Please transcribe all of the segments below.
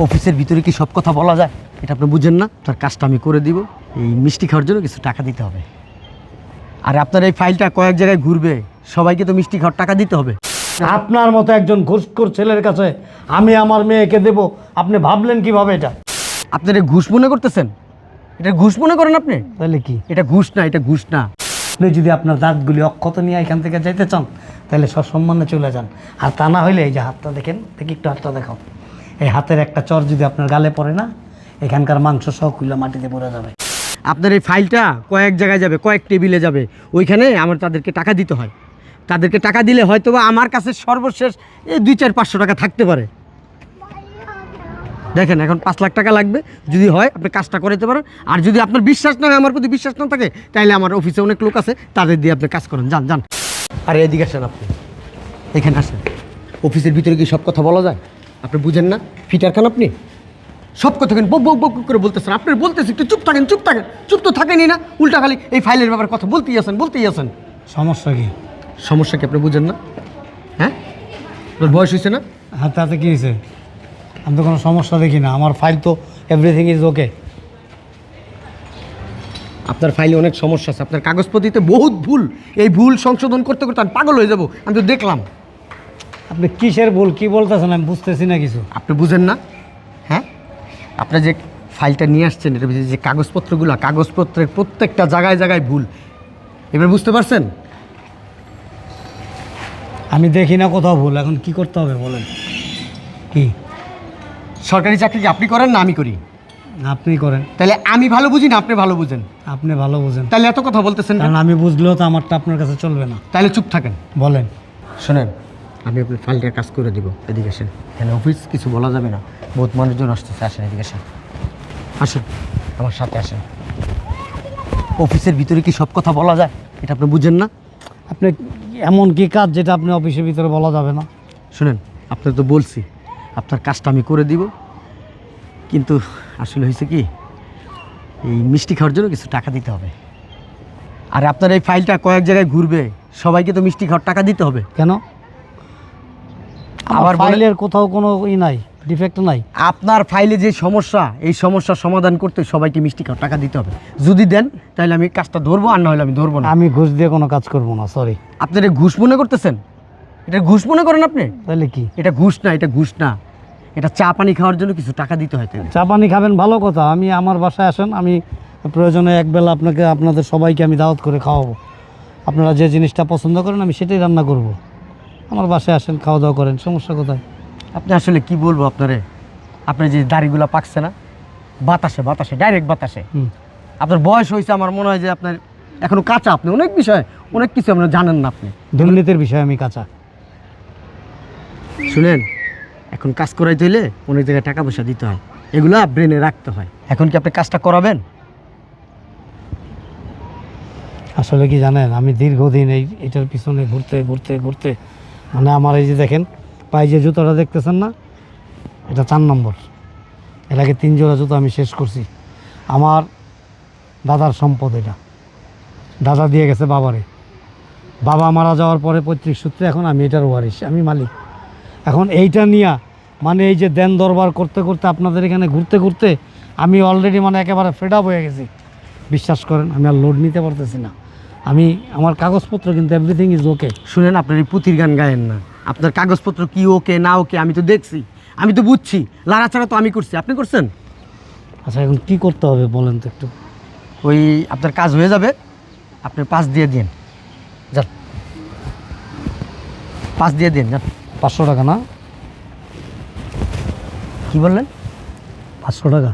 অফিসের ভিতরে কি সব কথা বলা যায়? এটা আপনি বুঝেন না। তার কাজটা আমি করে দিব। এই মিষ্টি খাওয়ার জন্য কিছু টাকা দিতে হবে। আর আপনার এই ফাইলটা কয়েক জায়গায় ঘুরবে। সবাইকে তো মিষ্টি খাওয়ার টাকা দিতে হবে। আপনার মতো একজন ঘুষখোর ছেলের কাছে আমি আমার মেয়েকে দেব। আপনি ভাবলেন কীভাবে এটা? আপনার এই ঘুষ মনে করতেছেন? এটা ঘুষ মনে করেন আপনি? তাহলে কি? এটা ঘুষ না এটা ঘুষ না। আপনি যদি আপনার দাঁতগুলি অক্ষত নিয়ে এখান থেকে যাইতে চান তাহলে সসম্মানে চলে যান। আর তা না হইলে এই যে হাতটা দেখেন দেখি একটু হাতটা দেখাও। এই হাতের একটা চর যদি আপনার গালে পড়ে না, এখানকার মাংস সহ খুলে মাটিতে পড়ে যাবে। আপনার এই ফাইলটা কয়েক জায়গায় যাবে, কয়েক টেবিলে যাবে, ওইখানে আমার তাদেরকে টাকা দিতে হয়। তাদেরকে টাকা দিলে হয়তো বা আমার কাছে সর্বশেষ এই দুই চার পাঁচশো টাকা থাকতে পারে। দেখেন, এখন পাঁচ লাখ টাকা লাগবে। যদি হয়, আপনি কাজটা করাতে পারেন। আর যদি আপনার বিশ্বাস না হয়, আমার প্রতি বিশ্বাস না থাকে তাহলে আমার অফিসে অনেক লোক আছে, তাদের দিয়ে আপনি কাজ করেন। যান যান। আর এদিকে আসেন আপনি। এখানে আসেন। অফিসের ভিতরে কি সব কথা বলা যায়? আপনি বুঝেন না? ফিটার খান আপনি? সব কথা কেন বক বক বক করে বলতেছেন? আপনি বলতেছি একটু চুপ থাকেন চুপ থাকেন। চুপ তো থাকেনই না। উল্টা খালি এই ফাইলের ব্যাপারে কথা বলতেই আছেন বলতেই আছেন। সমস্যা কি? সমস্যা কি আপনি বুঝেন না? হ্যাঁ? আপনার বয়স হয়েছে না? হ্যাঁ তাতে কী হয়েছে? আমি তো কোনো সমস্যা দেখি না। আমার ফাইল তো এভরিথিং ইজ ওকে আপনার ফাইলে অনেক সমস্যা আছে। আপনার কাগজপত্রিতে বহুত ভুল। এই ভুল সংশোধন করতে করতে আমি পাগল হয়ে যাব। আমি তো দেখলাম। আপনি কিসের ভুল? কি বলতেছেন? আমি বুঝতেছি না কিছু। আপনি বুঝেন না? হ্যাঁ? আপনার যে ফাইলটা নিয়ে আসছেন এটার ভিতরে যে কাগজপত্রগুলো কাগজপত্রের প্রত্যেকটা জায়গায় জায়গায় ভুল। এবার বুঝতে পারছেন? আমি দেখি না কোথাও ভুল। এখন কি করতে হবে বলেন? কি? সরকারি চাকরি কি আপনি করেন না আমি করি? আপনি করেন। তাহলে আমি ভালো বুঝি না আপনি ভালো বুঝেন? আপনি ভালো বুঝেন। তাহলে এত কথা বলতেছেন? কারণ আমি বুঝলেও তো আমারটা আপনার কাছে চলবে না। তাহলে চুপ থাকেন। বলেন। শোনেন আমি আপনার ফাইলটার কাজ করে দিব এদিকে আসেন। এখানে অফিস কিছু বলা যাবে না। বহুত মানুষজন আসতেছে আসেন এদিকে আসেন। আসেন আমার সাথে আসেন। অফিসের ভিতরে কি সব কথা বলা যায়? এটা আপনি বুঝেন না? আপনি এমন কি কাজ যেটা আপনি অফিসের ভিতরে বলা যাবে না? শুনেন আপনার তো বলছি আপনার কাজটা আমি করে দিব। কিন্তু আসলে হয়েছে কি এই মিষ্টি খাওয়ার জন্য কিছু টাকা দিতে হবে। আর আপনার এই ফাইলটা কয়েক জায়গায় ঘুরবে সবাইকে তো মিষ্টি খাওয়ার টাকা দিতে হবে। কেন? আবার ফাইলের কোথাও কোনো ই নাই ডিফেক্ট নাই। আপনার ফাইলে যে সমস্যা এই সমস্যার সমাধান করতে সবাইকে মিষ্টি খাওয়ার টাকা দিতে হবে। যদি দেন তাহলে আমি কাজটা ধরবো আর না হলে আমি ধরবো না। আমি ঘুষ দিয়ে কোনো কাজ করব না সরি আপনি এটা ঘুষ মনে করতেছেন? এটা ঘুষ মনে করেন আপনি? তাহলে কি? এটা ঘুষ না এটা ঘুষ না। এটা চা পানি খাওয়ার জন্য কিছু টাকা দিতে হয় চা পানি খাবেন ভালো কথা আমি আমার বাসায় আসেন আমি প্রয়োজনে একবেলা আপনাকে আপনাদের সবাইকে আমি দাওয়াত করে খাওয়াবো। আপনারা যে জিনিসটা পছন্দ করেন আমি সেটাই রান্না করব। আমার বাসায় আসেন খাওয়া দাওয়া করেন সমস্যা কোথায়? আপনি আসলে কি বলব আপনারে? আপনার যে দাড়িগুলো পাকছে না বাতাসে বাতাসে ডাইরেক্ট বাতাসে। আপনার বয়স হয়েছে আমার মনে হয় যে আপনার এখনও কাঁচা আপনি অনেক বিষয় অনেক কিছু আপনার জানেন না আপনি। দুর্নীতির বিষয়ে আমি কাঁচা। শুনেন এখন কাজ করাই হলে অনেক জায়গায় টাকা পয়সা দিতে হয় এগুলো ব্রেনে রাখতে হয়। এখন কি আপনি কাজটা করাবেন? আসলে কি জানেন আমি দীর্ঘদিন এই এটার পিছনে ঘুরতে ঘুরতে ঘুরতে মানে আমার এই যে দেখেন, পায়ে যে জুতোটা দেখতেছেন না, এটা চার নম্বর। এর আগে তিন জোড়া জুতো আমি শেষ করছি। আমার দাদার সম্পদ এটা। দাদা দিয়ে গেছে বাবারে। বাবা মারা যাওয়ার পরে পৈতৃক সূত্রে এখন আমি এটার ওয়ারিশ, আমি মালিক। এখন এইটা নিয়া মানে এই যে দেন দরবার করতে করতে আপনাদের এখানে ঘুরতে ঘুরতে আমি অলরেডি মানে একেবারে ফেড আপ হয়ে গেছি। বিশ্বাস করেন, আমি আর লোড নিতে পারতেছি না। আমি আমার কাগজপত্র কিন্তু এভরিথিং ইজ ওকে শুনেন আপনার এই পুঁথির গান গায়েন না। আপনার কাগজপত্র কি ওকে না ওকে আমি তো দেখছি। আমি তো বুঝছি। লাড়াচাড়া তো আমি করছি। আপনি করছেন? আচ্ছা এখন কি করতে হবে বলেন তো একটু? ওই আপনার কাজ হয়ে যাবে। আপনি পাস দিয়ে দিন। যান। পাস দিয়ে দিন যান। পাঁচশো টাকা না? কি বললেন? পাঁচশো টাকা।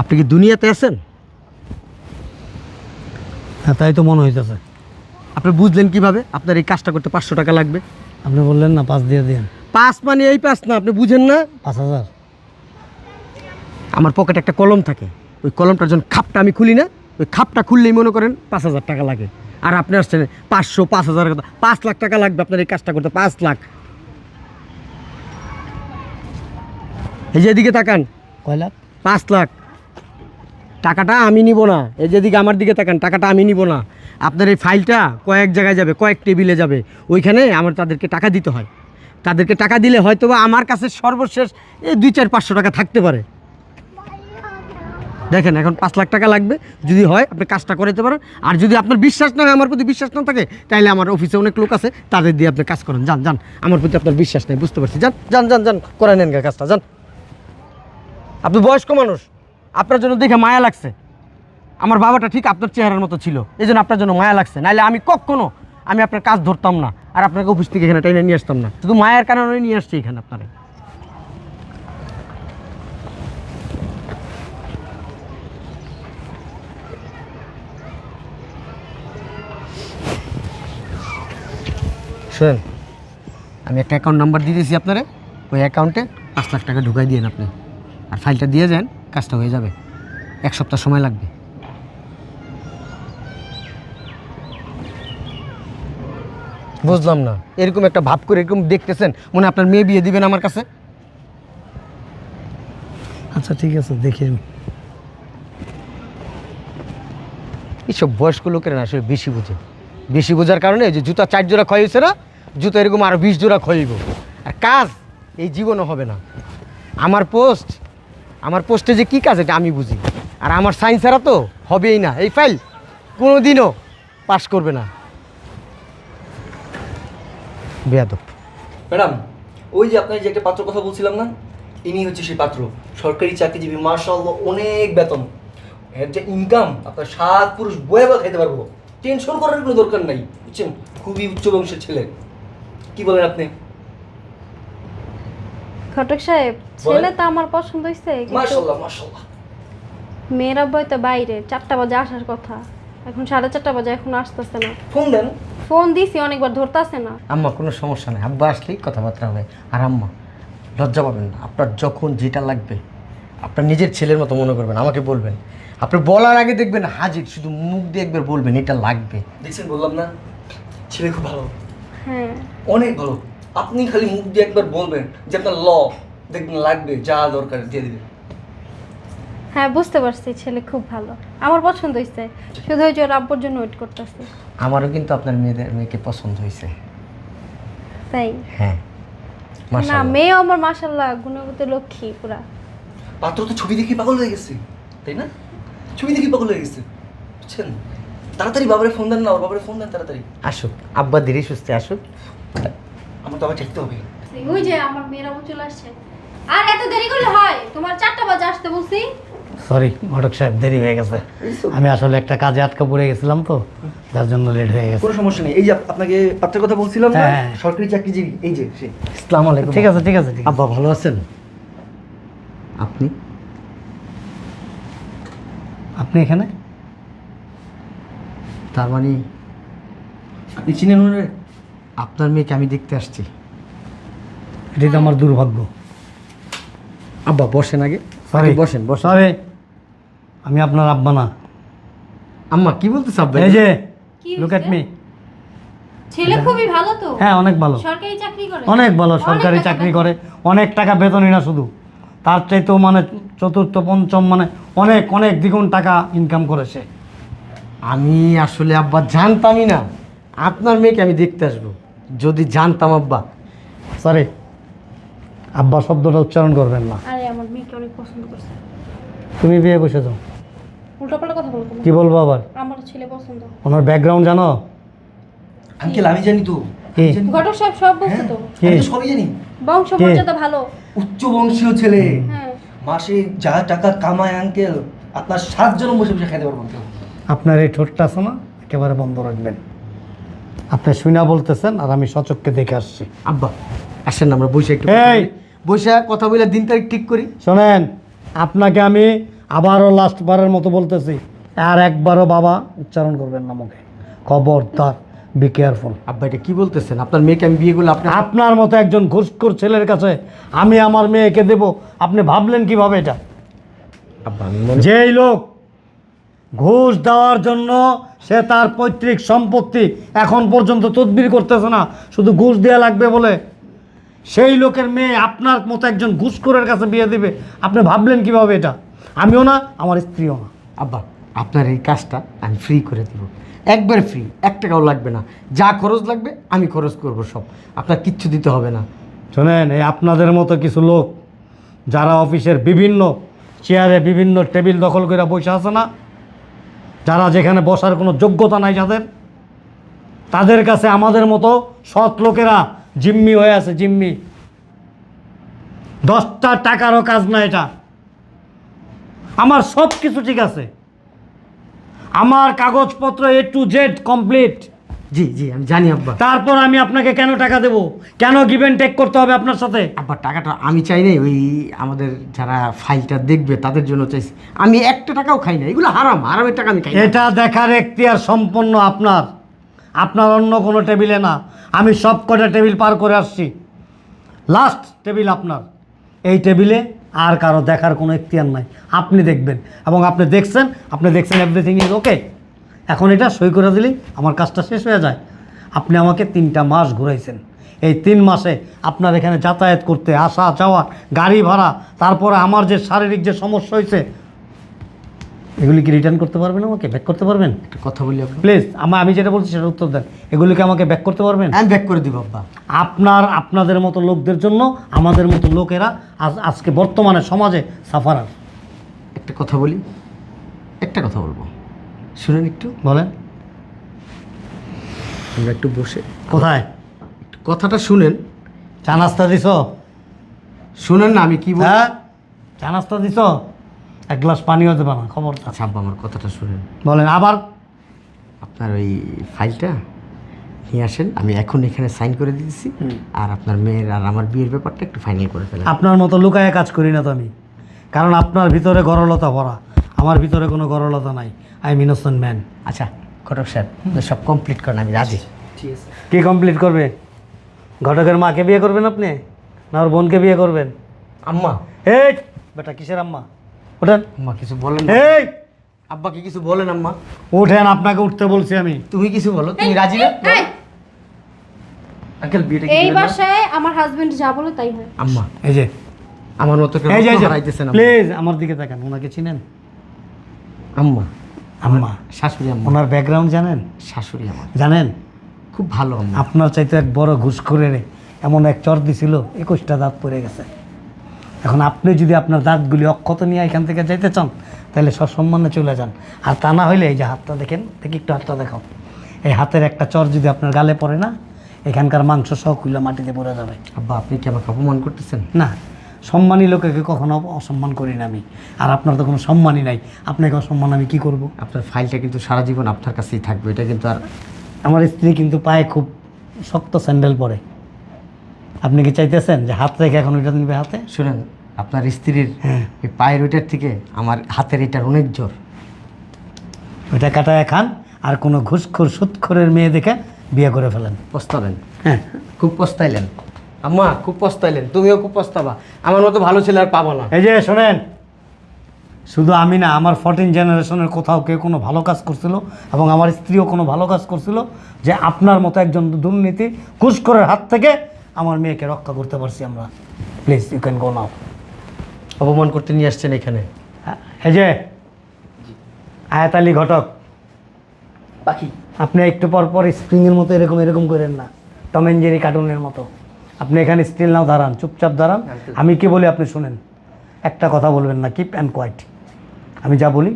আপনি কি দুনিয়াতে আছেন? হ্যাঁ তাই তো মনে হইতেছে। আপনি বুঝলেন কীভাবে? আপনার এই কাজটা করতে পাঁচশো টাকা লাগবে। আপনি বললেন না পাঁচ দিয়ে দিন। পাঁচ মানে এই পাঁচ না আপনি বুঝেন না? পাঁচ হাজার। আমার পকেটে একটা কলম থাকে। ওই কলমটার যখন খাপটা আমি খুলি না ওই খাপটা খুললেই মনে করেন পাঁচ হাজার টাকা লাগে। আর আপনি আসছেন পাঁচশো পাঁচ হাজার কথা পাঁচ লাখ টাকা লাগবে আপনার এই কাজটা করতে পাঁচ লাখ। এই যে এদিকে তাকান। কয় লাখ? পাঁচ লাখ। টাকাটা আমি নিব না। এই যেদিকে আমার দিকে তাকান, টাকাটা আমি নিব না। আপনার এই ফাইলটা কয়েক জায়গায় যাবে, কয়েক টেবিলে যাবে। ওইখানে আমার তাদেরকে টাকা দিতে হয়। তাদেরকে টাকা দিলে হয়তো বা আমার কাছে সর্বশেষ এই দুই চার পাঁচশো টাকা থাকতে পারে। দেখেন, এখন পাঁচ লাখ টাকা লাগবে। যদি হয়, আপনি কাজটা করে দিতে পারেন। আর যদি আপনার বিশ্বাস না হয়, আমার প্রতি বিশ্বাস না থাকে তাহলে আমার অফিসে অনেক লোক আছে, তাদের দিয়ে আপনি কাজ করেন। যান যান, আমার প্রতি আপনার বিশ্বাস নেই, বুঝতে পারছি। যান যান যান যান করে নেন কাজটা, যান। আপনি বয়স্ক মানুষ। আপনার জন্য দেখে মায়া লাগছে। আমার বাবাটা ঠিক আপনার চেহারার মতো ছিল। এই জন্য আপনার জন্য মায়া লাগছে। নাহলে আমি কখনো আমি আপনার কাজ ধরতাম না আর আপনাকে অফিস থেকে এখানে টেনে নিয়ে আসতাম না। শুধু মায়ের কারণে নিয়ে আসছি এখানে আপনারা। শোনেন, আমি একটা অ্যাকাউন্ট নাম্বার দিয়ে দিয়েছি আপনারে। ওই অ্যাকাউন্টে পাঁচ লাখ টাকা ঢুকাই দিয়েন আপনি। আর ফাইলটা দিয়ে যান। কাজটা হয়ে যাবে। এক সপ্তাহ সময় লাগবে। বুঝলাম না। এরকম একটা ভাব করে এরকম দেখতেছেন মনে আপনার মেয়ে বিয়ে দিবেন আমার কাছে? আচ্ছা ঠিক আছে দেখি আমি। এইসব বয়স্ক লোকেরা না আসলে বেশি বোঝে। বেশি বোঝার কারণে এই যে জুতা চার জোড়া ক্ষয় হয়েছে না জুতা এরকম আরও বিশ জোড়া ক্ষয়ব আর কাজ এই জীবনও হবে না। আমার পোস্ট আমার পোস্টে যে কী কাজ এটা আমি বুঝি। আর আমার সায়েন্সারা তো হবেই না। এই ফাইল কোনো দিনও পাশ করবে না। বেয়াদব। ম্যাডাম, ওই যে আপনার যে একটা পাত্র কথা বলছিলাম না, ইনি হচ্ছে সেই পাত্র। সরকারি চাকরিজীবী মার্শাল্লাহ অনেক বেতন। এর যে ইনকাম আপনার সাত পুরুষ বয়ে বয়ে খাইতে পারব। টেনশন করার কোনো দরকার নাই, বুঝছেন? খুবই উচ্চ বংশের ছেলে। কি বলেন আপনি? ঘটক সাহেব ছেলে তো আমার পছন্দ হয়েছে কিন্তু মার্শাল্লাহ মার্শাল্লাহ মেয়েরা বই তো বাইরে চারটা বাজে আসার কথা। এখন সাড়ে চারটা বাজে এখন আসতেছে না। ফোন দেন। ফোন দিছি অনেকবার ধরতেছে না। আম্মা কোনো সমস্যা নেই। আব্বা আসলেই কথাবার্তা হবে আর আম্মা লজ্জা পাবেন না। আপনার যখন যেটা লাগবে আপনার নিজের ছেলের মতো মনে করবেন আমাকে বলবেন। আপনি বলার আগে দেখবেন হাজির শুধু মুখ দিয়ে একবার বলবেন এটা লাগবে। দেখছেন বললাম না? ছেলে খুব ভালো। হ্যাঁ। অনেক ভালো। আপনি খালি মুখ দিয়ে একবার বলবেন যে আপনার ল দেখবেন লাগবে যা দরকার দিয়ে দিবে হ্যাঁ বুঝতে পারছি ছেলে খুব ভালো। আমার পছন্দ হয়েছে শুধু ওই যে ওর আব্বুর জন্য ওয়েট করতেছে। আমারও কিন্তু আপনার মেয়েদের মেয়েকে পছন্দ হয়েছে তাই? হ্যাঁ না মাশাআল্লাহ। মেয়েও আমার মাসাল্লাহ গুণগত লক্ষ্মী পুরা। পাত্র তো ছবি দেখি পাগল হয়ে গেছে তাই না? ছবি দেখি পাগল হয়ে গেছে বুঝছেন? তাড়াতাড়ি বাবারে ফোন দেন না ওর বাবারে ফোন দেন তাড়াতাড়ি। আসুক আব্বা ধীরে সুস্থে আসুক। তো আবার দেখতে হবে। ওই যে আমার মেয়েরা চলে আসছে। আর এত দেরি করলে হয়? তোমার চারটা বাজে আসতে বলছি। সরি ঘটক সাহেব দেরি হয়ে গেছে। আমি আসলে একটা কাজে আটকা পড়ে গেছিলাম তো যার জন্য লেট হয়ে গেছে। কোনো সমস্যা নেই। এই যে আপনাকে পাত্রের কথা বলছিলাম না হ্যাঁ। সরকারি চাকরিজীবী এই যে সে। আসসালামু আলাইকুম। ঠিক আছে ঠিক আছে ঠিক আছে। আব্বা ভালো আছেন? আপনি? আপনি এখানে? তার মানে আপনি চিনেন ওনারে? আপনার মেয়েকে আমি দেখতে আসছি। এটা তো আমার দুর্ভাগ্য। আব্বা বসেন আগে। সরি। আগে বসেন বসেন। সরি। আমি আপনার আব্বা না। আম্মা কি বলতেছ আব্বা এই যে কি লুক এট মি ছেলে খুবই ভালো তো। হ্যাঁ অনেক ভালো। সরকারি চাকরি করে। অনেক ভালো সরকারি চাকরি করে। অনেক টাকা বেতনই না শুধু। তার চাইতেও মানে চতুর্থ পঞ্চম মানে অনেক অনেক দ্বিগুণ টাকা ইনকাম করেছে। আমি আসলে আব্বা জানতামই না। আপনার মেয়েকে আমি দেখতে আসব। যদি জানতাম আব্বা। সরি আব্বা শব্দটা উচ্চারণ করবেন না। আরে আমার মেয়েকে অনেক পছন্দ করছে। তুমি বিয়ে বসে যাও। উল্টাপাল্টা কথা বলব কি বলব আবার? আমার ছেলে পছন্দ। ওনার ব্যাকগ্রাউন্ড জানো? আঙ্কেল আমি জানি তো। কি? ঘটক সাহেব সব বলছে তো। আমি তো সবই জানি। বংশ মর্যাদা ভালো। উচ্চ বংশীয় ছেলে। হ্যাঁ। মাসে যা টাকা কামায় আঙ্কেল আপনার সাত জন বসে বসে খাইতে পারব আপনার এই ঠোঁটটা আছে না? একেবারে বন্ধ রাখবেন। আপনি শুনা বলতেছেন আর আমি সচককে দেখে আসছি। আব্বা আসেন না আমরা বসে একটু এই! বসে কথা বলে দিন তারিখ ঠিক করি। শোনেন আপনাকে আমি আবারও লাস্ট বারের মতো বলতেছি আর একবারও বাবা উচ্চারণ করবেন না মুখে। খবরদার বি কেয়ারফুল আব্বা এটা কি বলতেছেন? আপনার মেয়েকে আমি বিয়ে করলে আপনার আপনার মতো একজন ঘুষখোর ছেলের কাছে আমি আমার মেয়েকে দেব। আপনি ভাবলেন কীভাবে এটা? আব্বা আমি মনে যেই লোক ঘুষ দেওয়ার জন্য সে তার পৈতৃক সম্পত্তি এখন পর্যন্ত তদবির করতেছে না শুধু ঘুষ দেওয়া লাগবে বলে। সেই লোকের মেয়ে আপনার মতো একজন ঘুষখোরের কাছে বিয়ে দেবে। আপনি ভাবলেন কীভাবে এটা? আমিও না আমার স্ত্রীও না। আব্বা আপনার এই কাজটা আমি ফ্রি করে দেবো। একবার ফ্রি এক টাকাও লাগবে না। যা খরচ লাগবে আমি খরচ করব সব। আপনার কিচ্ছু দিতে হবে না। শোনেন এই আপনাদের মতো কিছু লোক যারা অফিসের বিভিন্ন চেয়ারে বিভিন্ন টেবিল দখল করে বসে আছে না যারা যেখানে বসার কোনো যোগ্যতা নাই যাদের, তাদের কাছে আমাদের মতো সৎ লোকেরা জিম্মি হয়ে আছে, জিম্মি। দশটা টাকারও কাজ না এটা। আমার সব কিছু ঠিক আছে। আমার কাগজপত্র এ টু জেড কমপ্লিট জি জি আমি জানি আব্বা। তারপর আমি আপনাকে কেন টাকা দেব? কেন গিভেন টেক করতে হবে আপনার সাথে? আব্বা টাকাটা আমি চাই নাই ওই আমাদের যারা ফাইলটা দেখবে তাদের জন্য চাইছি। আমি একটা টাকাও খাই না এগুলো হারাম হারামের টাকা আমি খাই না। এটা দেখার এখতিয়ার সম্পন্ন আপনার। আপনার অন্য কোনো টেবিলে না। আমি সব কটা টেবিল পার করে আসছি। লাস্ট টেবিল আপনার। এই টেবিলে আর কারও দেখার কোনো এখতিয়ার নাই। আপনি দেখবেন এবং আপনি দেখছেন আপনি দেখছেন এভরিথিং ইজ ওকে এখন এটা সই করে দিলেই আমার কাজটা শেষ হয়ে যায়। আপনি আমাকে তিনটা মাস ঘুরাইছেন। এই তিন মাসে আপনার এখানে যাতায়াত করতে আসা যাওয়া গাড়ি ভাড়া তারপরে আমার যে শারীরিক যে সমস্যা হয়েছে এগুলি কি রিটার্ন করতে পারবেন আমাকে? ব্যাক করতে পারবেন? একটা কথা বলি প্লিজ আমার আমি যেটা বলছি সেটা উত্তর দেন। এগুলিকে আমাকে ব্যাক করতে পারবেন? আমি ব্যাক করে দিব আব্বা। আপনার আপনাদের মতো লোকদের জন্য আমাদের মতো লোকেরা আজ আজকে বর্তমানে সমাজে সাফারার একটা কথা বলি। একটা কথা বলব। শুনেন একটু বলেন। আমরা একটু বসে। কোথায়? কথাটা শুনেন। চা নাস্তা দিছ? শুনেন না আমি কি বল হ্যাঁ? চা নাস্তা দিছ? এক গ্লাস পানিও দেবে না খবর আচ্ছা আব্বা আমার কথাটা শুনেন। বলেন আবার? আপনার ওই ফাইলটা নিয়ে আসেন আমি এখন এখানে সাইন করে দিয়েছি আর আপনার মেয়ের আর আমার বিয়ের ব্যাপারটা একটু ফাইনাল করে ফেলেন। আপনার মতো লুকায় কাজ করি না তো আমি। কারণ আপনার ভিতরে গরলতা ভরা। আমার ভিতরে কোনো গরলতা নাই। আই এম ইনোসেন্ট ম্যান আচ্ছা ঘটক স্যার সব কমপ্লিট করেন আমি রাজি। ঠিক কি কমপ্লিট করবে? ঘটকের মাকে বিয়ে করবেন আপনি? না ওর বোনকে বিয়ে করবেন? আম্মা। এই বেটা কিসের আম্মা? ওঠেন। আম্মা কিছু বলেন না। এই! আব্বা কি কিছু বলেন আম্মা। উঠেন আপনাকে উঠতে বলছি আমি। তুমি কিছু বলো তুমি রাজি না? আঙ্কেল বিয়েটা এই বাসায় আমার হাজবেন্ড যা বলে তাই হয়। আম্মা এই যে। আমার মতো কেউ এই যে প্লিজ আমার দিকে তাকান ওনাকে চিনেন? আম্মা। আম্মা শাশুড়ি আম্মা। ওনার ব্যাকগ্রাউন্ড জানেন? শাশুড়ি আমার জানেন? খুব ভালো আপনার চাইতে এক বড় ঘুষ করে রে এমন এক চর দিছিল একুশটা দাঁত পড়ে গেছে। এখন আপনি যদি আপনার দাঁতগুলি অক্ষত নিয়ে এখান থেকে যাইতে চান তাহলে সসম্মানে চলে যান। আর তা না হইলে এই যে হাতটা দেখেন দেখি একটু হাতটা দেখাও। এই হাতের একটা চর যদি আপনার গালে পড়ে না এখানকার মাংস সহ খুলে মাটিতে পড়ে যাবে। আব্বা আপনি কি আমাকে অপমান করতেছেন? না। সম্মানী লোকেকে কখনো অসম্মান করি না আমি। আর আপনার তো কোনো সম্মানই নাই। আপনাকে অসম্মান আমি কি করব? আপনার ফাইলটা কিন্তু সারা জীবন আপনার কাছেই থাকবে। এটা কিন্তু আর আমার স্ত্রী কিন্তু পায়ে খুব শক্ত স্যান্ডেল পরে। আপনি কি চাইতেছেন যে হাত রেখে এখন ওইটা নিবে হাতে? শুনেন আপনার স্ত্রীর হ্যাঁ। এই পায়ের ওইটার থেকে আমার হাতের এটার অনেক জোর। ওইটা কাটায় খান আর কোনো ঘুষখোর সুৎখোরের মেয়ে দেখে বিয়ে করে ফেলেন। পস্তাবেন হ্যাঁ। খুব পস্তাইলেন। আম্মা খুব পস্তাইলেন। তুমিও খুব পস্তাবা। আমার মতো ভালো ছেলে আর পাবো না। এই যে শোনেন। শুধু আমি না আমার ফোরটিন জেনারেশনের কোথাও কেউ কোনো ভালো কাজ করছিল এবং আমার স্ত্রীও কোনো ভালো কাজ করছিল যে আপনার মতো একজন দুর্নীতি ঘুষখোরের হাত থেকে আমার মেয়েকে রক্ষা করতে পারছি আমরা। Please you can go now অপমান করতে নিয়ে আসছেন এখানে। এই যে আয়াত আলী ঘটক। পাখি আপনি একটু পর পর স্প্রিংয়ের মতো এরকম এরকম করেন না। টম অ্যান্ড জেরি কার্টুনের মতো। আপনি এখানে স্টিল নাও দাঁড়ান চুপচাপ দাঁড়ান। আমি কি বলি আপনি শুনেন। একটা কথা বলবেন না কিপ অ্যান্ড কোয়াইট আমি যা বলি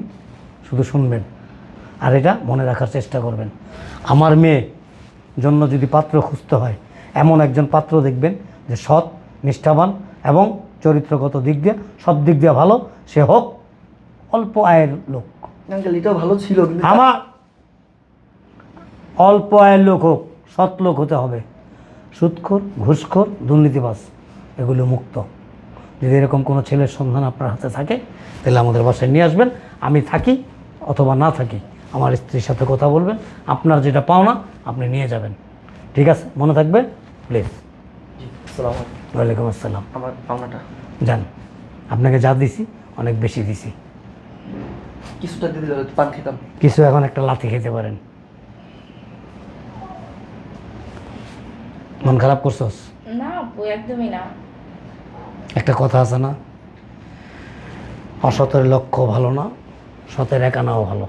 শুধু শুনবেন। আর এটা মনে রাখার চেষ্টা করবেন। আমার মেয়ে জন্য যদি পাত্র খুঁজতে হয় এমন একজন পাত্র দেখবেন যে সৎ নিষ্ঠাবান এবং চরিত্রগত দিক দিয়ে সব দিক দিয়ে ভালো সে হোক অল্প আয়ের লোক। ভালো ছিল আমার অল্প আয়ের লোক হোক সৎ লোক হতে হবে। সুৎখোর ঘুষখোর দুর্নীতিবাস এগুলো মুক্ত। যদি এরকম কোনো ছেলের সন্ধান আপনার হাতে থাকে তাহলে আমাদের বাসায় নিয়ে আসবেন। আমি থাকি অথবা না থাকি আমার স্ত্রীর সাথে কথা বলবেন। আপনার যেটা পাওনা আপনি নিয়ে যাবেন। ঠিক আছে? মনে থাকবে? প্লিজ ওয়ালাইকুম আসসালাম। আমার পাওনাটা। যান। আপনাকে যা দিছি অনেক বেশি দিছি। কিছুটা দিলে পান খেতাম। কিছু এখন একটা লাথি খেতে পারেন। মন খারাপ করছস? না আপু একদমই না। একটা কথা আছে না? অসতের লক্ষ্য ভালো না সতের একানাও ভালো।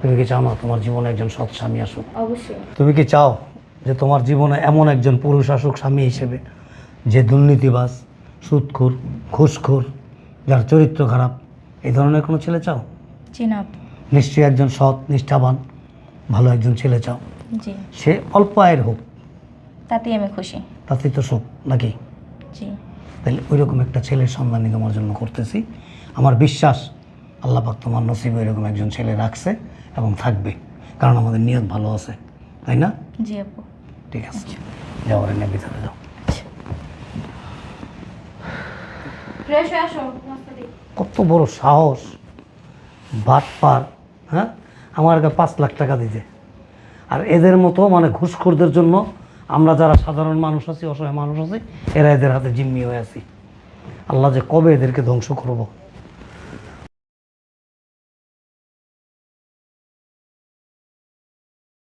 তুমি কি চাও না তোমার জীবনে একজন সৎ স্বামী আসুক? অবশ্যই। তুমি কি চাও যে তোমার জীবনে এমন একজন পুরুষ আসুক স্বামী হিসেবে যে দুর্নীতিবাজ সুদখোর ঘুষখোর যার চরিত্র খারাপ? এই ধরনের কোনো ছেলে চাও? জি না নিশ্চয়ই একজন সৎ নিষ্ঠাবান ভালো একজন ছেলে চাও। সে অল্প আয়ের হোক তাতেই আমি খুশি। তাতেই তো সুখ নাকি? জি। তাহলে ওই রকম একটা ছেলের সন্ধানই তোমার জন্য করতেছি। আমার বিশ্বাস আল্লাহ পাক তোমার নসিবে এরকম একজন ছেলে রাখছে এবং থাকবে কারণ আমাদের নিয়ত ভালো আছে তাই না? জি আপু। ঠিক আছে। যাও এনে ভিতরে যাও। হয়ে কত বড় সাহস। বাটপার হ্যাঁ? আমার কাছে পাঁচ লাখ টাকা দিতে। আর এদের মতো মানে ঘুষখোরদের জন্য আমরা যারা সাধারণ মানুষ আছি, অসহায় মানুষ আছি, এরা এদের হাতে জিম্মি হয়ে আছি। আল্লাহ যে কবে এদেরকে ধ্বংস করব?